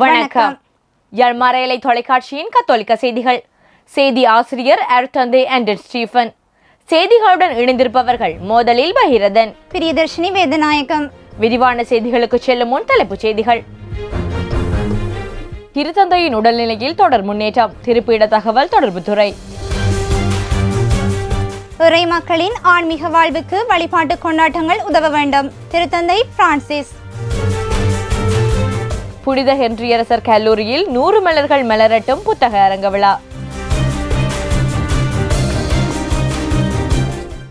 வணக்கம். யாழ் மறையலை தொலைக்காட்சியின் கத்தோலிக்க செய்திகள். செய்தி ஆசிரியர் அருத்தந்தை ஆண்டன் ஸ்டீஃபன். செய்திகளுடன் இணைந்திருப்பவர்கள் மோதலில் பகிரதன். பிரியதர்ஷினி வேதநாயகம். விரிவான செய்திகளுக்கு செல்லும் முன் தலைப்புச் செய்திகள். திருத்தந்தையின் உடல்நிலையில் தொடர் முன்னேற்றம். திருப்பிட தகவல் தொடர்புத்துறை. இறை மக்களின் ஆன்மீக வாழ்வுக்கு வழிபாட்டு கொண்டாட்டங்கள் உதவ வேண்டும். திருத்தந்தை பிரான்சிஸ். புனித ஹென்ரியரசர் கல்லூரியில் நூறு மலர்கள் மலரட்டும் புத்தக அரங்க விழா.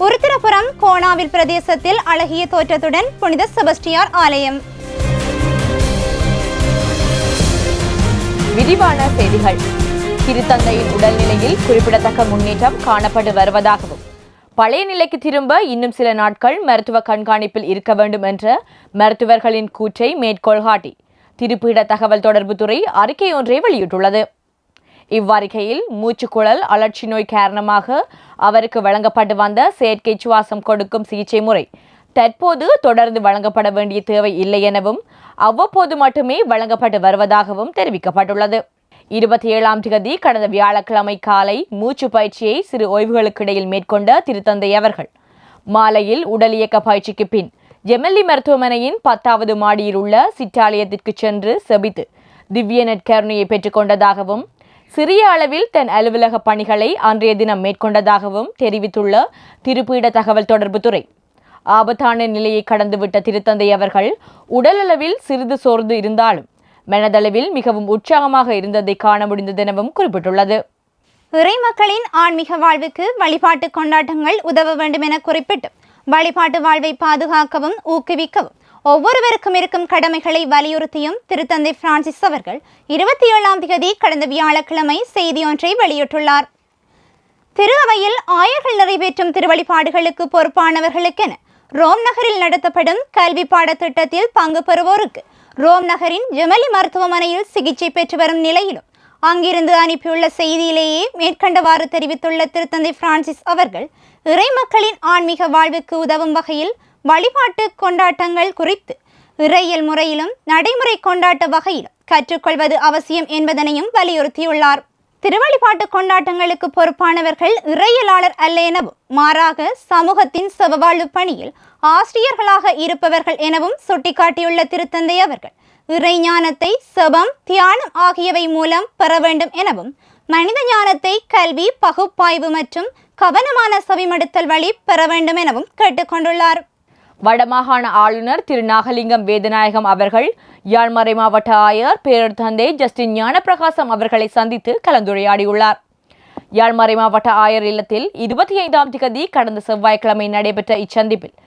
உருத்திரபுரம் கோணாவில் பிரதேசத்தில் அழகிய தோற்றத்துடன் புனித செபஸ்டியார் ஆலயம். விரிவான செய்திகள். திருத்தந்தையின் உடல்நிலையில் குறிப்பிடத்தக்க முன்னேற்றம் காணப்பட்டு வருவதாகவும் பழைய நிலைக்கு திரும்ப இன்னும் சில நாட்கள் மருத்துவ கண்காணிப்பில் இருக்க வேண்டும் என்ற மருத்துவர்களின் கூற்றை மேற்கோள் காட்டி திருப்பீட தகவல் தொடர்புத்துறை அறிக்கை ஒன்றை வெளியிட்டுள்ளது. இவ்வறிக்கையில் மூச்சுக்குழல் அழற்சி நோய் காரணமாக அவருக்கு வழங்கப்பட்டு வந்த செயற்கை சுவாசம் கொடுக்கும் சிகிச்சை முறை தற்போது தொடர்ந்து வழங்கப்பட வேண்டிய தேவை இல்லை எனவும் அவ்வப்போது மட்டுமே வழங்கப்பட்டு வருவதாகவும் தெரிவிக்கப்பட்டுள்ளது. இருபத்தி ஏழாம் தேதி கடந்த வியாழக்கிழமை காலை மூச்சு பயிற்சியை சிறு ஓய்வுகளுக்கிடையில் மேற்கொண்ட திருத்தந்தை அவர்கள் மாலையில் உடல் இயக்க பயிற்சிக்கு பின் ஜெமெல்லி மருத்துவமனையின் பத்தாவது மாடியில் உள்ள சிற்றாலயத்திற்கு சென்று செபித்து திவ்ய நெற்கருணையை பெற்றுக்கொண்டதாகவும் சிறிய அளவில் தன் அலுவலக பணிகளை அன்றைய தினம் மேற்கொண்டதாகவும் தெரிவித்துள்ள திருப்பீட தகவல் தொடர்புத்துறை ஆபத்தான நிலையை கடந்துவிட்ட திருத்தந்தை அவர்கள் உடலளவில் சிறிது சோர்ந்து இருந்தாலும் மனதளவில் மிகவும் உற்சாகமாக இருந்ததை காண முடிந்ததெனவும் குறிப்பிட்டுள்ளது. இறை மக்களின் ஆன்மீக வாழ்வுக்கு வழிபாட்டு கொண்டாட்டங்கள் உதவ வேண்டும் என குறிப்பிட்டு வழிபாட்டு வாழ்வை பாதுகாக்கவும் ஊக்குவிக்கவும். ஒவ்வொருவருக்கும் இருக்கும் கடமைகளை வலியுறுத்தியும் திருத்தந்தை பிரான்சிஸ் அவர்கள் இருபத்தி ஏழாம் தேதி கடந்த வியாழக்கிழமை செய்தி ஒன்றை வெளியிட்டுள்ளார். திரு அவையில் ஆயர்கள் நிறைவேற்றும் திருவழிபாடுகளுக்கு பொறுப்பானவர்களுக்கென ரோம் நகரில் நடத்தப்படும் கல்வி பாடத்திட்டத்தில் பங்கு பெறுவோருக்கு ரோம் நகரின் ஜெமலி மருத்துவமனையில் சிகிச்சை பெற்று வரும் நிலையிலும் அங்கிருந்து அனுப்பியுள்ள செய்தியிலேயே மேற்கண்டவாறு தெரிவித்துள்ள திருத்தந்தை பிரான்சிஸ் அவர்கள் இறை மக்களின் ஆன்மீக வாழ்வுக்கு உதவும் வகையில் வழிபாட்டு கொண்டாட்டங்கள் குறித்து இறையியல் முறையிலும் நடைமுறை கொண்டாட்ட வகையிலும் கற்றுக்கொள்வது அவசியம் என்பதனையும் வலியுறுத்தியுள்ளார். திருவழிபாட்டு கொண்டாட்டங்களுக்கு பொறுப்பானவர்கள் இறையலாளர் அல்ல எனவும் மாறாக சமூகத்தின் செவவாழ்வு பணியில் ஆசிரியர்களாக இருப்பவர்கள் எனவும் சுட்டிக்காட்டியுள்ள திருத்தந்தை அவர்கள் இறைஞானத்தை செபம் தியானம் ஆகியவை மூலம் பெற வேண்டும் எனவும் மனித ஞானத்தை கல்வி பகுப்பாய்வு மற்றும் கவனமான செவிமடுத்தல் வழி பெற வேண்டும் எனவும் கேட்டுக்கொண்டுள்ளார். வடமாகாண ஆளுநர் திரு நாகலிங்கம் வேதநாயகம் அவர்கள் யாழ்மறை மாவட்ட ஆயர் பேரர் தந்தை ஜஸ்டின் ஞானப்பிரகாசம் அவர்களை சந்தித்து கலந்துரையாடியுள்ளார். யாழ்மறை மாவட்ட ஆயர் இல்லத்தில் இருபத்தி ஐந்தாம் திகதி கடந்த செவ்வாய்க்கிழமை நடைபெற்ற இச்சந்திப்பில்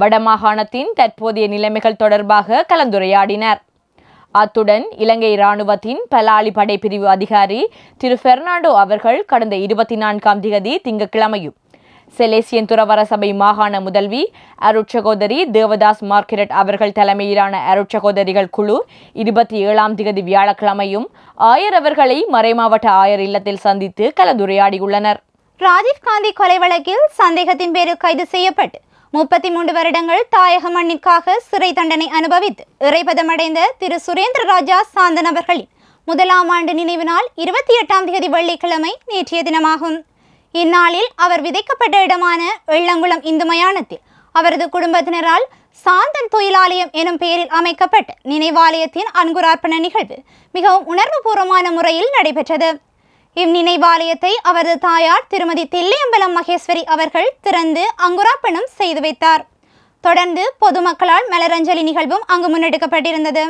வடமாகாணத்தின் தற்போதைய நிலைமைகள் தொடர்பாக கலந்துரையாடினர். அத்துடன் இலங்கை இராணுவத்தின் பலாலி படைப்பிரிவு அதிகாரி திரு பெர்னாண்டோ அவர்கள் கடந்த இருபத்தி நான்காம் திகதி திங்கட்கிழமையும் செலேசியன் துறவர சபை மாகாண முதல்வி அருட்சகோதரி தேவதாஸ் மார்க்கெட் அவர்கள் தலைமையிலான அருட்சகோதரிகள் குழு இருபத்தி ஏழாம் திகதி வியாழக்கிழமையும் ஆயர் அவர்களை மறைமாவட்ட ஆயர் இல்லத்தில் சந்தித்து கலந்துரையாடியுள்ளனர். ராஜீவ் காந்தி கொலை வழக்கில் சந்தேகத்தின் பேரில் கைது செய்யப்பட்டு முப்பத்தி மூன்று வருடங்கள் தாயக மண்ணிற்காக சிறை தண்டனை அனுபவித்து இறைபதமடைந்த திரு சுரேந்திர ராஜா சாந்தன் அவர்களின் முதலாம் ஆண்டு நினைவு நாள் இருபத்தி எட்டாம் தேதி வெள்ளிக்கிழமை நேற்றைய தினமாகும். இந்நாளில் அவர் விதைக்கப்பட்ட இடமான வெள்ளங்குளம் இந்து மயானத்தில் அவரது குடும்பத்தினரால் சாந்தன் தொழிலாலயம் எனும் பெயரில் அமைக்கப்பட்ட நினைவாலயத்தின் அன்குரார்ப்பண நிகழ்வு மிகவும் உணர்வுபூர்வமான முறையில் நடைபெற்றது. இந்நினைவாலயத்தை அவரது தாயார் திருமதி தில்லையம்பலம் மகேஸ்வரி அவர்கள் திறந்து அங்குராப்பணம் செய்து வைத்தார். தொடர்ந்து பொதுமக்களால் மலரஞ்சலி நிகழ்வும் அங்கு முன்னெடுக்கப்பட்டிருந்தது.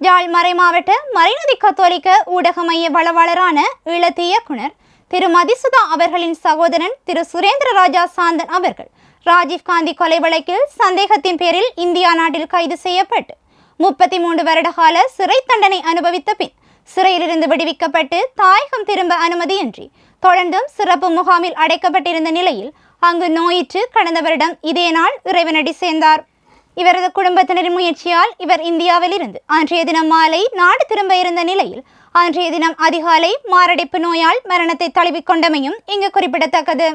யாழ் மறைமாவட்ட மறைநதி கத்தோலிக்க ஊடக மைய வளவாளரான ஈழத்து இயக்குனர் திரு. மதிசுதா அவர்களின் சகோதரன் திரு. சுரேந்திர ராஜா சாந்தன் அவர்கள் ராஜீவ்காந்தி கொலை வழக்கில் சந்தேகத்தின் பேரில் இந்தியா நாட்டில் கைது செய்யப்பட்டு முப்பத்தி மூன்று வருடகால சிறை தண்டனை அனுபவித்த பின் சிறையிலிருந்து விடுவிக்கப்பட்டு தாயகம் திரும்ப அனுமதியின்றி தொடர்ந்தும் சிறப்பு முகாமில் அடைக்கப்பட்டிருந்த நிலையில் அங்கு நோயிற்று கடந்த வருடம் இதே நாள் இறைவனடி சேர்ந்தார். இவரது குடும்பத்தினரின் முயற்சியால் இவர் இந்தியாவில் இருந்து அன்றைய தினம் மாலை நாடு திரும்ப இருந்த நிலையில் அன்றைய தினம் அதிகாலை மாரடைப்பு நோயால் மரணத்தை தழுவிக்கொண்டமையும் இங்கு குறிப்பிடத்தக்கது.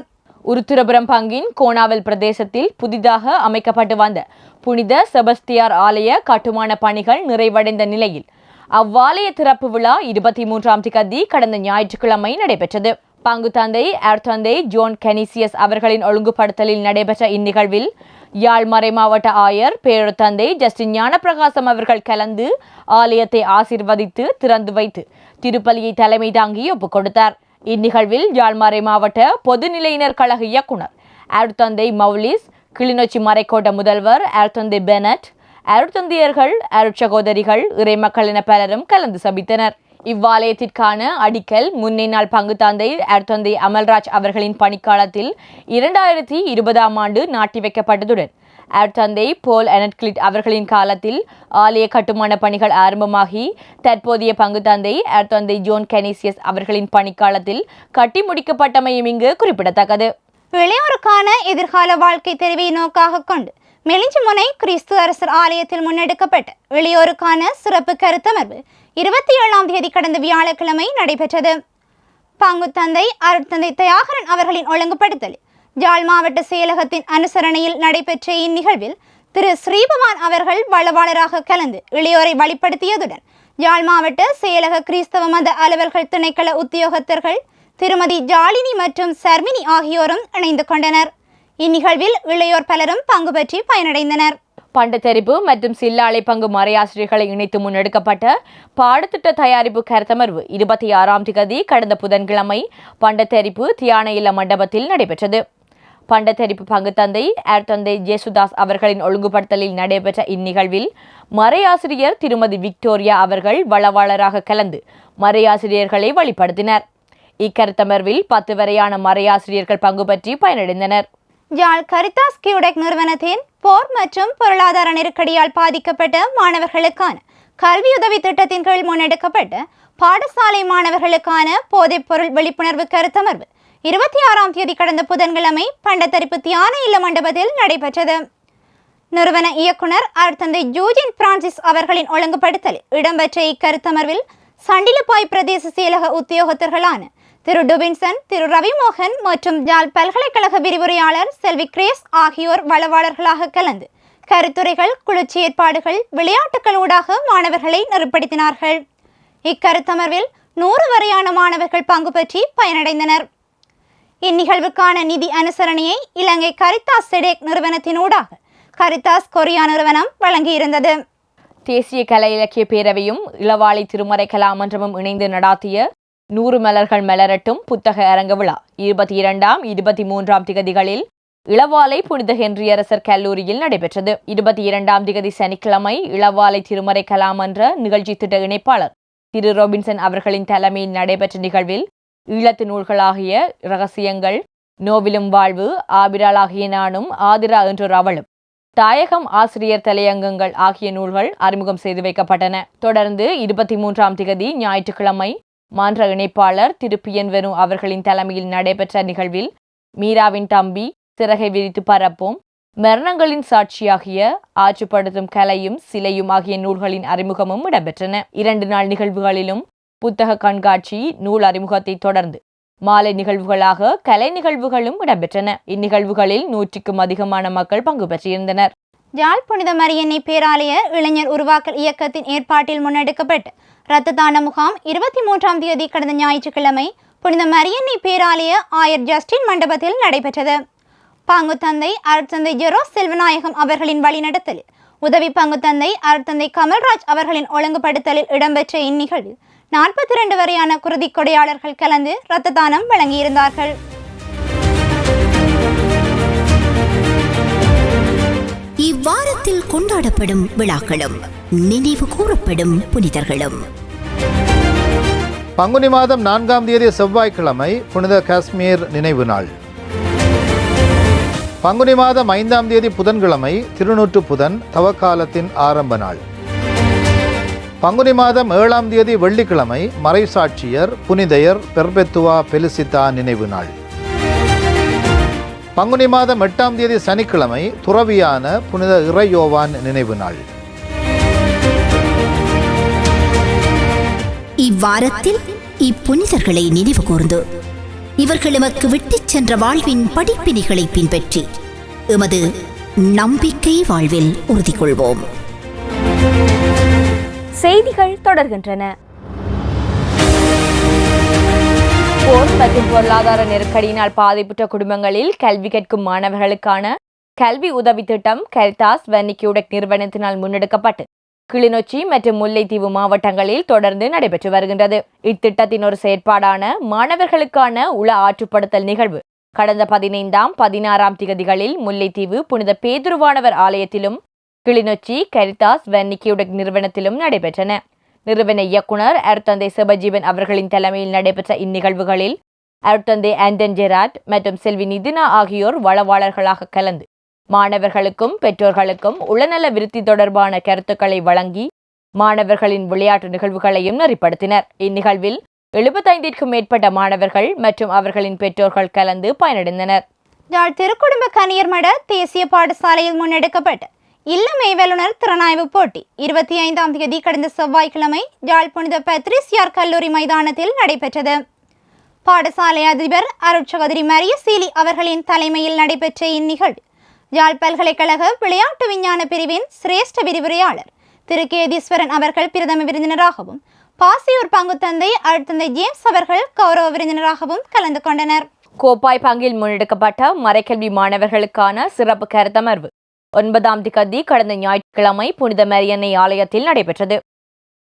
உருத்திரபுரம் பங்கின் கோணாவல் பிரதேசத்தில் புதிதாக அமைக்கப்பட்டு வந்த புனித செபஸ்தியார் ஆலய கட்டுமான பணிகள் நிறைவடைந்த நிலையில் அவ்வாலய திறப்பு விழா இருபத்தி மூன்றாம் திகதி கடந்த ஞாயிற்றுக்கிழமை நடைபெற்றது. பங்கு தந்தை அர்த்தந்தை ஜோன் கெனிசியஸ் அவர்களின் ஒழுங்குபடுத்தலில் நடைபெற்ற இந்நிகழ்வில் யாழ் மறை மாவட்ட ஆயர் பேரத்தந்தை ஜஸ்டின் ஞானப்பிரகாசம் அவர்கள் கலந்து ஆலயத்தை ஆசிர்வதித்து திறந்து வைத்து திருப்பலியை தலைமை தாங்கி ஒப்புக் கொடுத்தார். இந்நிகழ்வில் யாழ்மறை மாவட்ட பொதுநிலையினர் கழக இயக்குனர் அருட்தந்தை மௌலிஸ் கிளிநொச்சி மறைக்கோட்ட முதல்வர் அருட்தந்தை பெனட் அருட்தந்தையர்கள் அருட்சகோதரிகள் இறைமக்கள் என பலரும் கலந்து சபித்தனர். இவ்வாலயத்திற்கான அடிக்கல் முன்னினாள் பங்கு தந்தை அருட்தந்தை அமல்ராஜ் அவர்களின் பணிக்காலத்தில் இரண்டாயிரத்தி இருபதாம் ஆண்டு நாட்டி வைக்கப்பட்டதுடன் அருட்தந்தை போல் அனட்கிளிட் அவர்களின் காலத்தில் ஆலய கட்டுமான பணிகள் ஆரம்பமாகி தற்போதைய பங்கு தந்தை அருட்தந்தை ஜோன் கெனிசியஸ் அவர்களின் பணிக்காலத்தில் கட்டி முடிக்கப்பட்டமையும் இங்கு குறிப்பிடத்தக்கது. இளையோருக்கான எதிர்கால வாழ்க்கை தெரிவை நோக்காக கொண்டு மெலிஞ்சிமுனை கிறிஸ்து அரசர் ஆலயத்தில் முன்னெடுக்கப்பட்ட வெளியோருக்கான சிறப்பு கருத்தமர்வு இருபத்தி ஏழாம் தேதி கடந்த வியாழக்கிழமை நடைபெற்றது. பங்குத்தந்தை அருட்தந்தை தயாகரன் அவர்களின் ஒழுங்குபடுத்தல் ஜாழ் மாவட்ட செயலகத்தின் அனுசரணையில் நடைபெற்ற இந்நிகழ்வில் திரு. ஸ்ரீபவான் அவர்கள் வளவாளராக கலந்து இளையோரை வழிப்படுத்தியதுடன் யாழ் மாவட்ட செயலக கிறிஸ்தவ மத அலுவல்கள் திணைக்கள உத்தியோகத்தர்கள் திருமதி ஜாலினி மற்றும் சர்மினி ஆகியோரும் இணைந்து கொண்டனர். இந்நிகழ்வில் இளையோர் பலரும் பங்கு பற்றி பயனடைந்தனர். பண்டத்தெரிப்பு மற்றும் சில்லாலை பங்கு மறையாசிரியர்களை இணைத்து முன்னெடுக்கப்பட்ட பாடத்திட்ட தயாரிப்பு கருத்தமர்வு இருபத்தி ஆறாம் திகதி கடந்த புதன்கிழமை பண்டத்தெரிப்பு தியான இல்ல மண்டபத்தில் நடைபெற்றது. பண்டத்தரிப்பு பங்கு தந்தை தந்தை ஜேசுதாஸ் அவர்களின் ஒழுங்குபடுத்தலில் நடைபெற்ற இந்நிகழ்வில் மறையாசிரியர் திருமதி விக்டோரியா அவர்கள் வளவாளராக கலந்து மறையாசிரியர்களை வழிபடுத்தினர். இக்கருத்தமர்வில் பத்து வரையான மறையாசிரியர்கள் பங்கு பற்றி பயனடைந்தனர். யாழ் கரிதாஸ் கியூடெக் நிறுவனத்தின் போர் மற்றும் பொருளாதார நெருக்கடியால் பாதிக்கப்பட்ட மாணவர்களுக்கான கல்வியுதவி திட்டத்தின் கீழ் முன்னெடுக்கப்பட்ட பாடசாலை மாணவர்களுக்கான போதைப்பொருள் விழிப்புணர்வு கருத்தமர்வு இருபத்தி ஆறாம் தேதி கடந்த புதன்கிழமை பண்டத்தரிப்பு தியான இல்ல மண்டபத்தில் நடைபெற்றது. நிறுவன இயக்குனர் அர்த்தந்தை ஜூஜின் பிரான்சிஸ் அவர்களின் ஒழுங்குபடுத்தலில் இடம்பெற்ற இக்கருத்தமர்வில் சண்டிலப்பாய் பிரதேச செயலக உத்தியோகத்தர்களான திரு டுபின்சன் திரு ரவிமோகன் மற்றும் ஜாழ் பல்கலைக்கழக விரிவுரையாளர் செல்வி கிரேஸ் ஆகியோர் வளவாளர்களாக கலந்து கருத்துரைகள் குளிர்ச்சி ஏற்பாடுகள் விளையாட்டுகள் ஊடாக மாணவர்களை நெருப்படுத்தினார்கள் இக்கருத்தமர்வில் நூறு வரையான மாணவர்கள் பங்கு பற்றி பயனடைந்தனர். இந்நிகழ்வுக்கான நிதி அனுசரணையை இலங்கை கரித்தாஸ் செடேக் நிறுவனத்தினூடாக கரித்தாஸ் கொரியா நிறுவனம் வழங்கியிருந்தது. தேசிய கலை இலக்கிய பேரவையும் இளவாளை திருமறை கலாமன்றமும் இணைந்து நடாத்திய நூறு மலர்கள் மலரட்டும் புத்தக அரங்க விழா. இருபத்தி இரண்டாம் இருபத்தி மூன்றாம் திகதிகளில் இளவாலை புனித ஹென்ரியரசர் கல்லூரியில் நடைபெற்றது. இருபத்தி இரண்டாம் திகதி சனிக்கிழமை இளவாலை திருமறை கலாமன்ற நிகழ்ச்சி திட்ட இணைப்பாளர் திரு. ரோபின்சன் அவர்களின் தலைமையில் நடைபெற்ற நிகழ்வில் ஈழத்து நூல்களாகிய ரகசியங்கள் நோவிலும் வாழ்வு ஆபிராளாகிய நானும் ஆதிரா என்றொரு அவளும் தாயகம் ஆசிரியர் தலையங்கங்கள் ஆகிய நூல்கள் அறிமுகம் செய்து வைக்கப்பட்டன. தொடர்ந்து இருபத்தி மூன்றாம் திகதி ஞாயிற்றுக்கிழமை மான்ற இணைப்பாளர் திரு பியன்வெனு அவர்களின் தலைமையில் நடைபெற்ற நிகழ்வில் மீராவின் தம்பி சிறகை விரித்து பரப்பும் மரணங்களின் சாட்சியாகிய ஆற்றுப்படுத்தும் கலையும் சிலையும் ஆகிய நூல்களின் அறிமுகமும் இடம்பெற்றன. இரண்டு நாள் நிகழ்வுகளிலும் புத்தக கண்காட்சி நூல் அறிமுகத்தை தொடர்ந்து மாலை நிகழ்வுகளாக கலை நிகழ்வுகளும் இடம்பெற்றன. இந்நிகழ்வுகளில் நூற்றுக்கும் அதிகமான மக்கள் பங்கு பெற்றிருந்தனர். யாழ் புனித மரியன்னை பேராலய இளைஞர் உருவாக்கல் இயக்கத்தின் ஏற்பாட்டில் முன்னெடுக்கப்பட்டு இரத்த தான முகாம் இருபத்தி மூன்றாம் தேதி கடந்த ஞாயிற்றுக்கிழமை புனித மரியன்னை பேராலய ஆயர் ஜஸ்டின் மண்டபத்தில் நடைபெற்றது. பங்குத்தந்தை அருட்தந்தை ஜெரோ செல்வநாயகம் அவர்களின் வழிநடத்தல் உதவி பங்கு தந்தை அருட்தந்தை கமல்ராஜ் அவர்களின் ஒழுங்குபடுத்தலில் இடம்பெற்ற இந்நிகழ்வில் நாற்பத்தி இரண்டு வரையான குருதி கொடையாளர்கள் கலந்து இரத்த தானம் வழங்கியிருந்தார்கள். இவ்வாரத்தில் கொண்டாடப்படும் விழாக்களும் நினைவு கூறப்படும் புனிதர்களும். பங்குனி மாதம் நான்காம் தேதி செவ்வாய்க்கிழமை புனித காஷ்மீர் நினைவு நாள். பங்குனி மாதம் ஐந்தாம் தேதி புதன்கிழமை திருநூற்று புதன் தவக்காலத்தின் ஆரம்ப நாள். பங்குனி மாதம் ஏழாம் தேதி வெள்ளிக்கிழமை மறைசாட்சியர் புனிதையர் பெர்பெத்துவா பெலிசித்தா நினைவு நாள். பங்குனி மாதம் எட்டாம் தேதி சனிக்கிழமை துறவியான புனித இறையோவான் நினைவு நாள். இவ்வாரத்தில் இப்புனிதர்களை நினைவு கூர்ந்து இவர்கள் எமக்கு விட்டுச் சென்ற வாழ்வின் படிப்பினைகளை பின்பற்றி எமது நம்பிக்கை வாழ்வில் உறுதி கொள்வோம் செய்திகள் தொடர்கின்றன. போர் மற்றும் பொருளாதார நெருக்கடியினால் பாதிப்புற்ற குடும்பங்களில் கல்வி கற்கும் மாணவர்களுக்கான கல்வி உதவி திட்டம் கெல்தாஸ் வன்னிக்யூடெக் நிறுவனத்தினால் முன்னெடுக்கப்பட்டு கிளிநொச்சி மற்றும் முல்லைத்தீவு மாவட்டங்களில் தொடர்ந்து நடைபெற்று வருகின்றது. இத்திட்டத்தின் ஒரு செயற்பாடான மாணவர்களுக்கான உள ஆற்றுப்படுத்தல் நிகழ்வு. கடந்த பதினைந்தாம் பதினாறாம் திகதிகளில் முல்லைத்தீவு புனித பேதுருவானவர் ஆலயத்திலும் கிளிநொச்சி கரிதாஸ் வெர்னிக்யூடெக் நிறுவனத்திலும் நடைபெற்றன. நிறுவன இயக்குனர் அருத்தந்தை சிவஜீவன் அவர்களின் தலைமையில் நடைபெற்ற இந்நிகழ்வுகளில் அருத்தந்தை ஆண்டன் ஜெராட் மற்றும் செல்வி நிதினா ஆகியோர் வளவாளர்களாக கலந்து மாணவர்களுக்கும் பெற்றோர்களுக்கும் உளநல விருத்தி தொடர்பான கருத்துக்களை வழங்கி மாணவர்களின் விளையாட்டு நிகழ்வுகளையும் நெறிப்படுத்தினர். இந்நிகழ்வில் எழுபத்தைந்திற்கும் மேற்பட்ட மாணவர்கள் மற்றும் அவர்களின் பெற்றோர்கள் கலந்து பயனடைந்தனர். யாழ் திருக்குடும்ப கனியர்மட தேசிய பாடசாலையில் முன்னெடுக்கப்பட்ட இல்ல மேய்வலுனர் திறனாய்வு போட்டி. இருபத்தி ஐந்தாம் தேதி கடந்த செவ்வாய்க்கிழமை யாழ் புனித பத்ரிசியார் கல்லூரி மைதானத்தில் நடைபெற்றது. பாடசாலை அதிபர் அருட்சகோதரி மரிய சீலி அவர்களின் தலைமையில் நடைபெற்ற இந்நிகழ்வு யாழ் பல்கலைக்கழக விளையாட்டு விஞ்ஞான பிரிவின் சிரேஷ்ட விரிவுரையாளர் திரு. கேதீஸ்வரன் அவர்கள் பிரதம விருந்தினராகவும் பாசியூர் பங்குத்தந்தை அருட்தந்தை ஜேம்ஸ் அவர்கள் கௌரவ விருந்தினராகவும் கலந்து கொண்டனர். கோப்பாய் பங்கில் முன்னெடுக்கப்பட்ட மறைக்கல்வி மாணவர்களுக்கான சிறப்பு கருத்தமர்வு ஒன்பதாம் திகதி கடந்த ஞாயிற்றுக்கிழமை புனித மரியன்னை ஆலயத்தில் நடைபெற்றது.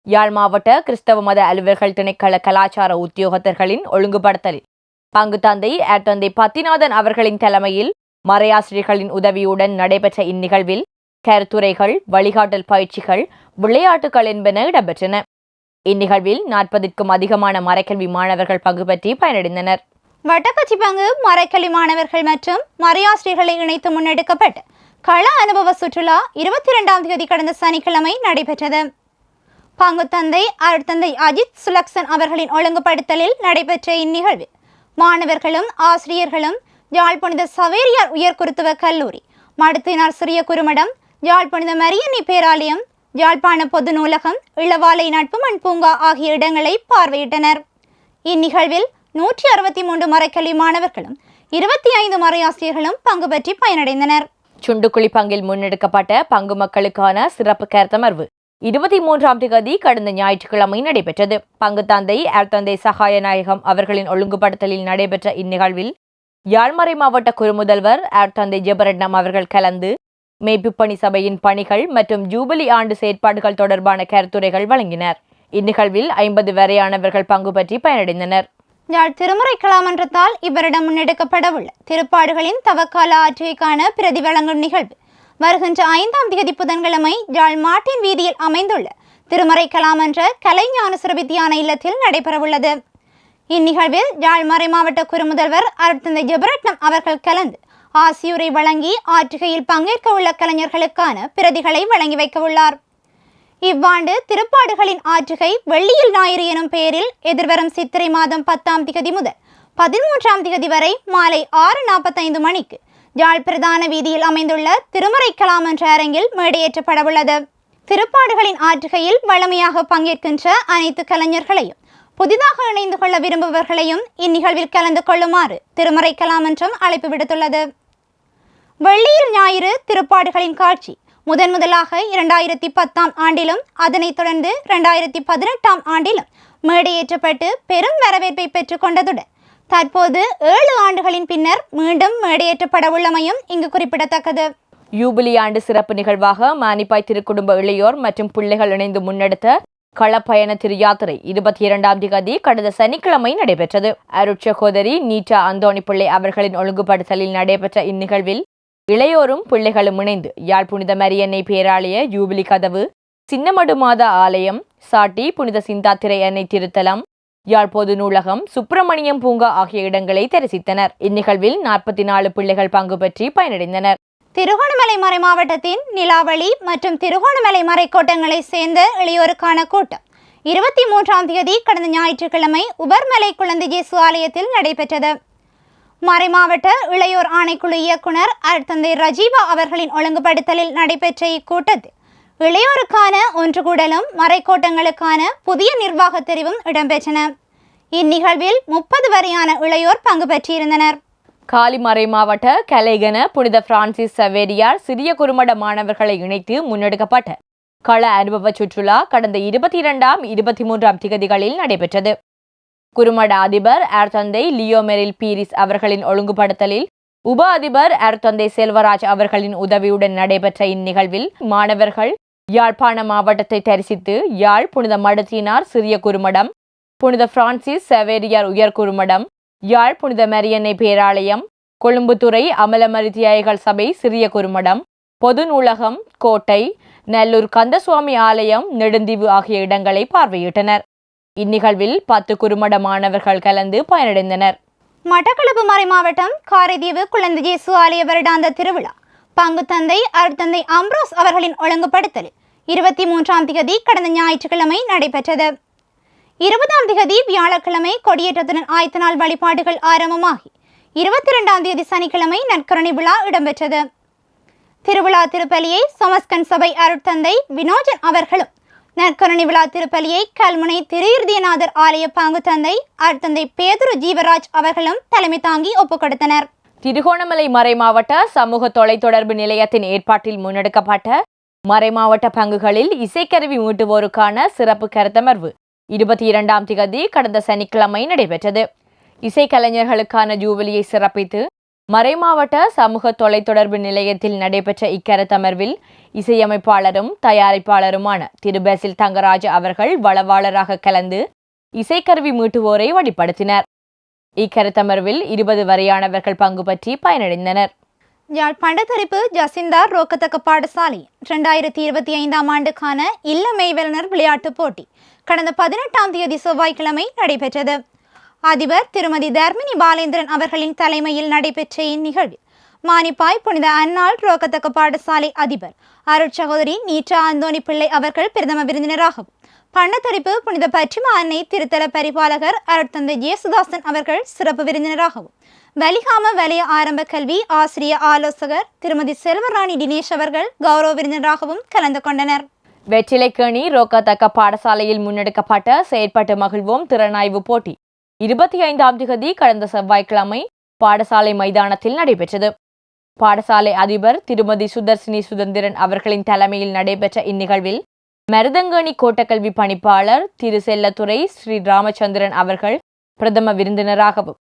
யாழ் மாவட்ட கிறிஸ்தவ மத அலுவலர்கள் திணைக்கள கலாச்சார உத்தியோகத்தர்களின் ஒழுங்குபடுத்தலில் பங்கு தந்தை ஏர்தந்தை பத்திநாதன் அவர்களின் தலைமையில் மறையாசிரியர்களின் உதவியுடன் நடைபெற்ற இந்நிகழ்வில் கருத்துரைகள் வழிகாட்டல் பயிற்சிகள் விளையாட்டுகள் என்பன இடம்பெற்றன. இந்நிகழ்வில் நாற்பதிற்கும் அதிகமான மறைக்கல்வி மாணவர்கள் பங்கு பற்றி பயனடைந்தனர். வட்டக்கச்சி பங்கு மறைக்கல்வி மாணவர்கள் மற்றும் மறையாசிரியர்களை இணைத்து முன்னெடுக்கப்பட்ட கள அனுபவ சுற்றுலா இருபத்தி இரண்டாம் தேதி கடந்த சனிக்கிழமை நடைபெற்றது. பங்குத்தந்தை அருட்தந்தை அஜித் சுலக்சன் அவர்களின் ஒழுங்குபடுத்தலில் நடைபெற்ற இந்நிகழ்வு. மாணவர்களும் ஆசிரியர்களும் யாழ் புனித சவேரியார் உயர்குருத்துவ கல்லூரி மடுத்தினார் சிறிய குறுமடம் யாழ் புனித மரியன்னி பேராலயம் யாழ்ப்பாண பொது நூலகம் இளவாலை நட்பு மண் பூங்கா ஆகிய இடங்களை பார்வையிட்டனர். இந்நிகழ்வில் நூற்றி அறுபத்தி மூன்று மறைக்கல்வி மாணவர்களும் இருபத்தி ஐந்து மறையாசிரியர்களும் பங்கு பெற்றி பயனடைந்தனர். சுண்டுக்குழி பங்கில் முன்னெடுக்கப்பட்ட பங்கு மக்களுக்கான சிறப்பு கருத்தமர்வு இருபத்தி மூன்றாம் தேதி கடந்த ஞாயிற்றுக்கிழமை நடைபெற்றது. பங்கு தந்தை அர்த்தந்தை சகாயநாயகம் அவர்களின் ஒழுங்குபடுத்தலில் நடைபெற்ற இந்நிகழ்வில் யாழ்மறை மாவட்ட குறுமுதல்வர் அர்த்தந்தை ஜெபரட்னம் அவர்கள் கலந்து மேய்ப்புப்பணி சபையின் பணிகள் மற்றும் ஜூபிலி ஆண்டு செயற்பாடுகள் தொடர்பான கருத்துரைகள் வழங்கினர். இந்நிகழ்வில் ஐம்பது வரையானவர்கள் பங்கு பற்றி பயனடைந்தனர். யாழ் திருமுறை கலாமன்றத்தால் இவரிடம் முன்னெடுக்கப்படவுள்ள திருப்பாடுகளின் தவக்கால ஆட்சியைக்கான பிரதி வழங்கும் நிகழ்வு. வருகின்ற ஐந்தாம் தேதி புதன்கிழமை யாழ் மாட்டின் வீதியில் அமைந்துள்ள திருமறை கலாமன்ற கலைஞான வித்தியான இல்லத்தில் நடைபெறவுள்ளது. இந்நிகழ்வில் யாழ் மறை மாவட்ட குறுமுதல்வர் அருட்தந்தை ஜெபரட்னம் அவர்கள் கலந்து ஆசியுரை வழங்கி ஆற்றுகையில் பங்கேற்க உள்ள கலைஞர்களுக்கான பிரதிகளை வழங்கி வைக்க உள்ளார் இவ்வாண்டு திருப்பாடுகளின் ஆற்றுகை வெள்ளியில் ஞாயிறு எனும் பெயரில் எதிர்வரும் சித்திரை மாதம் பத்தாம் திகதி முதல் பதிமூன்றாம் திகதி வரை மாலை ஆறு நாற்பத்தைந்து மணிக்கு யாழ் பிரதான வீதியில் அமைந்துள்ள திருமறை கலாம் என்ற அரங்கில் மேடையேற்றப்படவுள்ளது திருப்பாடுகளின் ஆற்றுகையில் வளமையாக பங்கேற்கின்ற அனைத்து கலைஞர்களையும் புதிதாக இணைந்து கொள்ள விரும்புபவர்களையும் இந்நிகழ்வில் கலந்து கொள்ளுமாறு திருமறை கலாமன்றம் அழைப்பு விடுத்துள்ளது. வெள்ளியில் ஞாயிறு திருப்பாடுகளின் காட்சி முதன் முதலாக இரண்டாயிரத்தி பத்தாம் ஆண்டிலும் அதனைத் தொடர்ந்து இரண்டாயிரத்தி பதினெட்டாம் ஆண்டிலும் மேடையேற்றப்பட்டு பெரும் வரவேற்பை பெற்றுக்கொண்டதுடன் தற்போது ஏழு ஆண்டுகளின் பின்னர் மீண்டும் மேடையேற்றப்பட உள்ளமையும் இங்கு குறிப்பிடத்தக்கது. யூபிலி ஆண்டு சிறப்பு நிகழ்வாக மானிப்பாய் திருக்குடும்ப இளையோர் மற்றும் பிள்ளைகள் இணைந்து முன்னெடுத்த களப்பயண திரு யாத்திரை இருபத்தி இரண்டாம் திகதி கடந்த சனிக்கிழமை நடைபெற்றது. அருட்சகோதரி நீட்டா அந்தோணி பிள்ளை அவர்களின் ஒழுங்குபடுத்தலில் நடைபெற்ற இந்நிகழ்வில் இளையோரும் பிள்ளைகளும் இணைந்து யாழ் புனித மரியன்னை பேராலய யூபிலி கதவு சின்னமடு மாதா ஆலயம் சாட்டி புனித சிந்தாத்திரை அன்னை திருத்தலம் யாழ் பொது நூலகம் சுப்பிரமணியம் பூங்கா ஆகிய இடங்களை தரிசித்தனர். இந்நிகழ்வில் நாற்பத்தி நாலு பிள்ளைகள் பங்கு பெற்றி பயனடைந்தனர். திருகோணமலை மறை மாவட்டத்தின் நிலாவளி மற்றும் திருகோணமலை மறைக்கோட்டங்களை சேர்ந்த இளையோருக்கான கூட்டம். இருபத்தி மூன்றாம் தேதி கடந்த ஞாயிற்றுக்கிழமை உபர்மலை குழந்தை ஜேசு ஆலயத்தில் நடைபெற்றது. மறைமாவட்ட இளையோர் ஆணைக்குழு இயக்குனர் தந்தை ரஜீவா அவர்களின் ஒழுங்குபடுத்தலில் நடைபெற்ற இக்கூட்டத்தில் இளையோருக்கான ஒன்றுகூடலும் மறைக்கோட்டங்களுக்கான புதிய நிர்வாக தெரிவும் இடம்பெற்றன. இந்நிகழ்வில் முப்பது வரையான இளையோர் பங்கு பெற்றிருந்தனர். காலிமறை மாவட்ட கலைகன புனித பிரான்சிஸ் சவேரியார் சிறிய குறுமட மாணவர்களை இணைத்து முன்னெடுக்கப்பட்ட கள அனுபவ சுற்றுலா கடந்த இருபத்தி இரண்டாம் இருபத்தி மூன்றாம் திகதிகளில் நடைபெற்றது. குருமட அதிபர் ஏர்தந்தை லியோமெரில் பீரிஸ் அவர்களின் ஒழுங்குபடுத்தலில் உப அதிபர் ஏர்தந்தை செல்வராஜ் அவர்களின் உதவியுடன் நடைபெற்ற இந்நிகழ்வில் மாணவர்கள் யாழ்ப்பாண மாவட்டத்தை தரிசித்து யாழ் புனித மடத்தினார் சிறிய குருமடம் புனித பிரான்சிஸ் செவேரியார் உயர் குருமடம் யாழ் புனித மரியன்னை பேராலயம் கொழும்புத்துறை அமலமரித்தியாய்கள் சபை சிறிய குருமடம் பொது நூலகம் கோட்டை நல்லூர் கந்தசுவாமி ஆலயம் நெடுந்தீவு ஆகிய இடங்களை பார்வையிட்டனர். இந்நிகழ்வில் பத்து குருமட மாணவர்கள் கலந்து பயனடைந்தனர். மட்டக்களப்பு மறை மாவட்டம் காரைதீவு குழந்தை இயேசு ஆலய வருடாந்த திருவிழா பங்கு தந்தை அருட்தந்தை அம்ப்ரோஸ் அவர்களின் ஒழுங்குபடுத்தலில் இருபத்தி மூன்றாம் திகதி கடந்த ஞாயிற்றுக்கிழமை நடைபெற்றது. இருபதாம் திகதி வியாழக்கிழமை கொடியேற்றத்துடன் ஆயத்த நாள் வழிபாடுகள் ஆரம்பமாகி இருபத்தி இரண்டாம் தேதி சனிக்கிழமை நற்கருணை விழா இடம்பெற்றது. திருவிழா திருப்பலியை சோமஸ்கன் சபை அருட்தந்தை வினோஜன் அவர்களும் நற்கருணை விழா திருப்பலியை கல்முனை திருஇறுதியநாதர் ஆலய பாங்கு தந்தை அருட்தந்தை பேதுரு ஜீவராஜ் அவர்களும் தலைமை தாங்கி ஒப்புக் கொடுத்தனர் திருகோணமலை மறைமாவட்ட சமூக தொலைத்தொடர்பு நிலையத்தின் ஏற்பாட்டில் முன்னெடுக்கப்பட்ட மறைமாவட்ட பங்குகளில் இசைக்கருவி மீட்டுவோருக்கான சிறப்பு கருத்தமர்வு இருபத்தி இரண்டாம் திகதி கடந்த சனிக்கிழமை நடைபெற்றது. இசைக்கலைஞர்களுக்கான ஜூபிலியை சிறப்பித்து மறைமாவட்ட சமூக தொலைத்தொடர்பு நிலையத்தில் நடைபெற்ற இக்கருத்தமர்வில் இசையமைப்பாளரும் தயாரிப்பாளருமான திரு பெசில் தங்கராஜ் அவர்கள் வளவாளராக கலந்து இசைக்கருவி மீட்டுவோரை வழிபடுத்தினர். இக்கருத்தமர்வில் இருபது வரையானவர்கள் பங்கு பற்றி பயனடைந்தனர். யாழ் பண்டத்தரிப்பு ஜசிந்தார் ரோக்கத்தக்க பாடசாலை இரண்டாயிரத்தி இருபத்தி ஐந்தாம் ஆண்டுக்கான இல்ல மெய்வெளனர் விளையாட்டுப் போட்டி கடந்த பதினெட்டாம் தேதி செவ்வாய்க்கிழமை நடைபெற்றது. அதிபர் திருமதி தர்மினி பாலேந்திரன் அவர்களின் தலைமையில் நடைபெற்ற இந்நிகழ்வில் மானிப்பாய் புனித அன்னாள் ரோக்கத்தக்க பாடசாலை அதிபர் அருட்சகோதரி நீற்றா அந்தோணி பிள்ளை அவர்கள் பிரதம விருந்தினராகவும் பண்ணத்தரிப்பு புனித பற்றிம அன்னை திருத்தல பரிபாலகர் அருட்தந்தை ஜேசுதாசன் அவர்கள் சிறப்பு விருந்தினராகவும் வலிகாம வலய ஆரம்ப கல்வி ஆசிரிய ஆலோசகர் திருமதி செல்வராணி தினேஷ் அவர்கள் கௌரவ விருந்தினராகவும் கலந்து கொண்டனர். வெற்றிலைக்கேணி ரோக்கத்தக்க பாடசாலையில் முன்னெடுக்கப்பட்ட செயற்பட்டு மகிழ்வோம் திறனாய்வு போட்டி இருபத்தி ஐந்தாம் திகதி கடந்த செவ்வாய்க்கிழமை பாடசாலை மைதானத்தில் நடைபெற்றது. பாடசாலை அதிபர் திருமதி சுதர்சினி சுதந்திரன் அவர்களின் தலைமையில் நடைபெற்ற இந்நிகழ்வில் மருதங்கணி கோட்டக்கல்வி பணிப்பாளர் திரு செல்லத்துறை ஸ்ரீ ராமச்சந்திரன் அவர்கள் பிரதம விருந்தினராகவும்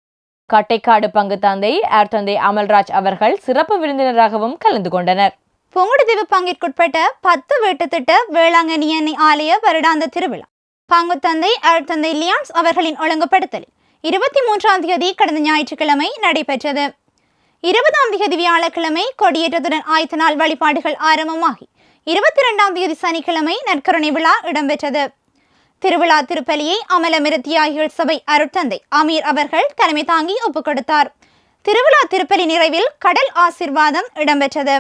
கட்டைக்காடு பங்கு தந்தை ஏர்தந்தை அமல்ராஜ் அவர்கள் சிறப்பு விருந்தினராகவும் கலந்து கொண்டனர். புங்குடுதீவு பங்கிற்குட்பட்ட பத்து வீட்டு வேளாங்கண்ணி அன்னை ஆலய வருடாந்த திருவிழா பாங்குத்தந்தை அருட்தந்தை லியான்ஸ் அவர்களின் ஒழுங்குபடுத்தல் இருபத்தி மூன்றாம் தேதி கடந்த ஞாயிற்றுக்கிழமை நடைபெற்றது. இருபதாம் தேதி வியாழக்கிழமை கொடியேற்றத்துடன் ஆயத்த நாள் வழிபாடுகள் ஆரம்பமாகி இருபத்தி ரெண்டாம் தேதி சனிக்கிழமை நற்கருணை விழா இடம்பெற்றது. திருவிழா திருப்பலியை அமலமிருத்தியாகிகள் சபை அருட்தந்தை அமீர் அவர்கள் தலைமை தாங்கி ஒப்புக் கொடுத்தார். திருவிழா திருப்பலி நிறைவில் கடல் ஆசிர்வாதம் இடம்பெற்றது.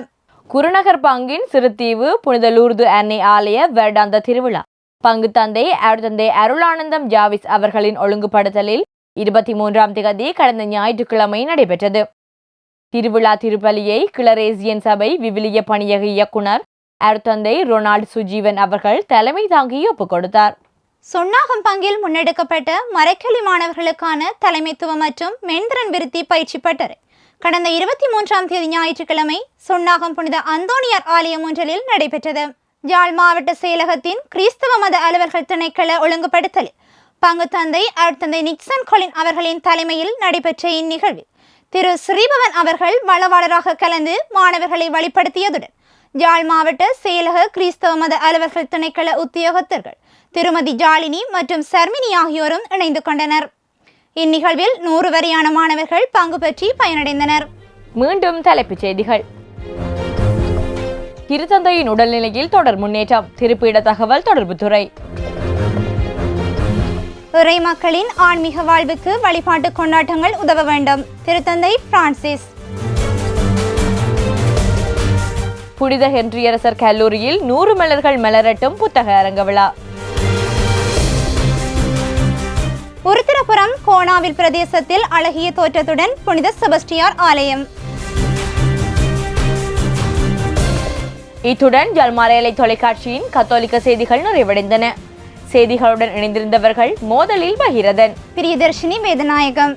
குருநகர் பங்கின் சிறுத்தீவு புனித லூர்து அன்னை ஆலய வருடாந்த திருவிழா. பங்கு தந்தை அருதந்தை அருளானந்தம் ஜாவிஸ் அவர்களின் ஒழுங்குபடுத்தலில் இருபத்தி மூன்றாம் திகதி கடந்த ஞாயிற்றுக்கிழமை நடைபெற்றது. திருவிழா திருப்பலியை கிளரேசியன் சபை விவிலிய பணியக இயக்குனர் அருத்தந்தை ரொனால்டு சுஜீவன் அவர்கள் தலைமை தாங்கி ஒப்புக் கொடுத்தார். சொன்னாகம் பங்கில் முன்னெடுக்கப்பட்ட மறைக்கல்வி மாணவர்களுக்கான தலைமைத்துவம் மற்றும் மென்திறன் விருத்தி பயிற்சி பட்டறை கடந்த இருபத்தி மூன்றாம் தேதி ஞாயிற்றுக்கிழமை சொன்னாகம் புனித அந்தோணியார் ஆலயம் ஒன்றில் நடைபெற்றது. யாழ் மாவட்ட செயலகத்தின் கிறிஸ்தவ மத அலுவலர்கள் திணைக்கள ஒழுங்குபடுத்தலில் பங்கு தந்தை அருட்தந்தை நிக்சன் கொலின் அவர்களின் தலைமையில் நடைபெற்ற இந்நிகழ்வில் திரு. ஸ்ரீபவன் அவர்கள் வளவாளராக கலந்து மாணவர்களை வழிப்படுத்தியதுடன் யாழ் மாவட்ட செயலக கிறிஸ்தவ மத அலுவலர்கள் திணைக்கள உத்தியோகத்தர்கள் திருமதி ஜாலினி மற்றும் சர்மினி ஆகியோரும் இணைந்து கொண்டனர். இந்நிகழ்வில் நூறு வரையான மாணவர்கள் பங்கு பெற்றி பயனடைந்தனர். மீண்டும் தலைப்புச் செய்திகள். திருத்தந்தையின் உடல்நிலையில் தொடர் முன்னேற்றம். திருப்பிட தகவல் தொடர்புத்துறை. இறை மக்களின் ஆன்மீக வாழ்வுக்கு வழிபாட்டு கொண்டாட்டங்கள் உதவ வேண்டும். திருத்தந்தை பிரான்சிஸ். புனித ஹென்ரியரசர் கல்லூரியில் நூறு மலர்கள் மலரட்டும் புத்தக அரங்க விழா. உருத்திரபுரம் கோணாவில் பிரதேசத்தில் அழகிய தோற்றத்துடன் புனித செபஸ்டியார் ஆலயம். இத்துடன் ஜல்மாரேலை தொலைக்காட்சியின் கத்தோலிக்க செய்திகள் நிறைவடைந்தன. செய்திகளுடன் இணைந்திருந்தவர்கள் மோதலில் பகிரதன். பிரியதர்ஷினி வேதநாயகம்.